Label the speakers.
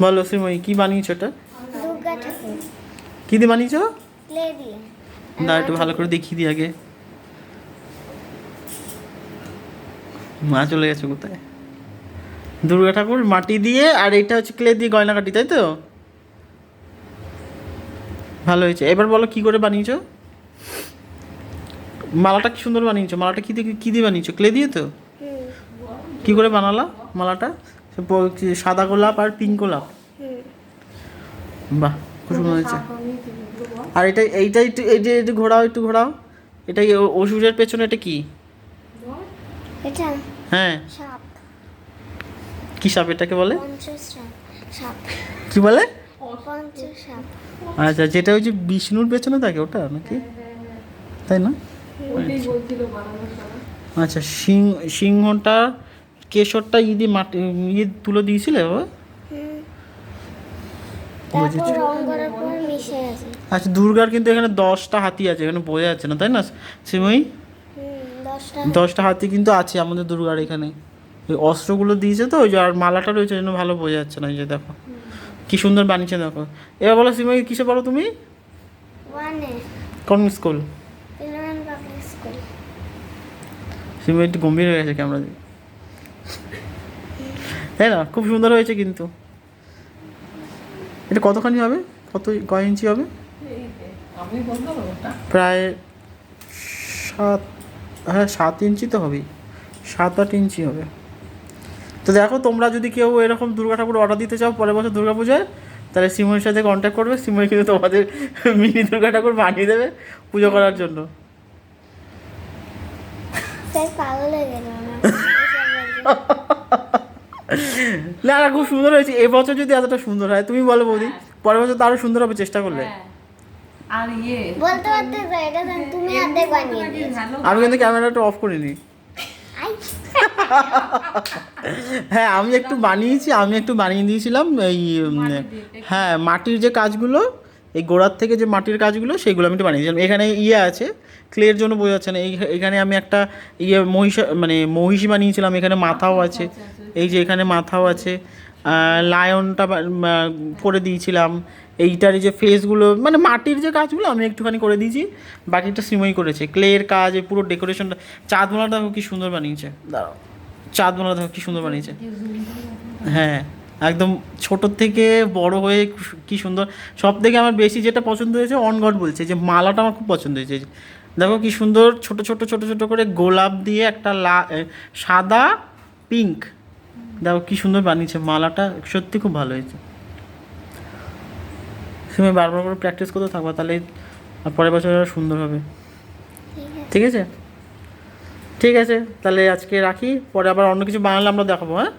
Speaker 1: বলো শ্রীময়ী কি বানিয়েছো এটা? কি দিয়ে বানিয়েছো? না একটু ভালো করে দেখিয়ে দিই আগে। মা চলে গেছে কোথায়? দুর্গা ঠাকুর মাটি দিয়ে আর এটা হচ্ছে ক্লে দিয়ে গয়না কাটি তাই তো? ভালো হয়েছে। এবার বলো কি করে বানিয়েছো? মালাটা কি সুন্দর বানিয়েছো? মালাটা কি দিয়ে কি দিয়ে বানিয়েছো? ক্লে দিয়ে তো? কি করে বানালা মালাটা? সাদা গোলাপ আর পিঙ্ক গোলাপ? বাহ খুব সুন্দর হয়েছে। আর এটা এইটা একটু এই যে একটু ঘোরাও একটু ঘোরাও। এটা কি ও- অসুরের পেছনে এটা কি? হ্যাঁ।
Speaker 2: সাপ।
Speaker 1: কি সাপ এটাকে বলে? কি বলে? আচ্ছা যেটা ওই যে বিষ্ণুর পেছনে থাকে ওটা নাকি? তাই না? আচ্ছা সিং সিংহটা কেশরটা ইদি মাটি ইয়ে তুলে দিয়েছিলে ও আচ্ছা দুর্গার কিন্তু এখানে দশটা হাতি আছে এখানে বোঝা যাচ্ছে না তাই না সিমই?
Speaker 2: দশটা
Speaker 1: হাতি। কিন্তু আছে আমাদের দুর্গার এখানে। ওই অস্ত্রগুলো দিয়েছে তো ওই যে আর মালাটা রয়েছে জন্য ভালো বোঝা যাচ্ছে না এই যে দেখো। কি সুন্দর বানিয়েছে দেখো। এবার বলো সিমাই কিসে পড়ো তুমি? কোন স্কুল। সিমাই একটু গম্ভীর হয়ে গেছে ক্যামেরা দিয়ে। তাই না? খুব সুন্দর হয়েছে কিন্তু। এটা কতখানি হবে? কত কয় ইঞ্চি হবে? প্রায় সাত হ্যাঁ সাত ইঞ্চি তো হবেই। সাত আট ইঞ্চি হবে। তো দেখো তোমরা যদি কেউ এরকম দুর্গা ঠাকুর অর্ডার দিতে চাও পরের বছর দুর্গা পূজায় তাহলে সিময়ের সাথে কন্ট্যাক্ট করবে। সিময় কিন্তু তোমাদের মিনি দুর্গা ঠাকুর বানিয়ে দেবে পুজো করার জন্য। না না খুব সুন্দর হয়েছে। এবছর যদি এতটা সুন্দর হয় তুমি বলো বৌদি পরের বছর তো আরও সুন্দর হবে চেষ্টা করলে।
Speaker 3: হ্যাঁ। আর ইয়ে
Speaker 2: বলতে তুমি অর্ধেক বানিয়ে
Speaker 1: আমি কিন্তু ক্যামেরাটা অফ করিনি। হ্যাঁ আমি একটু বানিয়েছি আমি একটু বানিয়ে দিয়েছিলাম এই। হ্যাঁ মাটির যে কাজগুলো এই গোড়ার থেকে যে মাটির কাজগুলো, সেইগুলো আমি একটু বানিয়েছিলাম এখানে ইয়ে আছে ক্লের জন্য বোঝা যাচ্ছে না। এখানে আমি একটা ইয়ে মহিষা মানে মহিষী বানিয়েছিলাম এখানে মাথাও আছে। এই যে এখানে মাথাও আছে। লায়নটা করে দিয়েছিলাম। এইটার এই যে ফেসগুলো মানে মাটির যে কাজগুলো, আমি একটুখানি করে দিয়েছি। বাকিটা সিমই করেছে। ক্লের কাজ, এই পুরো ডেকোরেশনটা চাঁদ বোনা দেখো কি সুন্দর বানিয়েছে। দাঁড়াও। চাঁদ বোনা দেখো কি সুন্দর বানিয়েছে। হ্যাঁ। একদম ছোট থেকে বড় হয়ে কি সুন্দর। সব থেকে আমার বেশি যেটা পছন্দ হয়েছে অন গড বলছে। যে মালাটা আমার খুব পছন্দ হয়েছে। দেখো কি সুন্দর ছোট ছোট ছোট ছোট করে গোলাপ দিয়ে একটা লা সাদা পিঙ্ক। দেখো কি সুন্দর বানিয়েছে মালাটা, সত্যি খুব ভালো হয়েছে। তুমি বারবার করে প্র্যাকটিস করতে থাকবা, তাহলে আর পরের বছর আরও সুন্দর হবে। ঠিক আছে? ঠিক আছে, তাহলে আজকে রাখি, পরে আবার অন্য কিছু বানালে আমরা দেখাবো হ্যাঁ?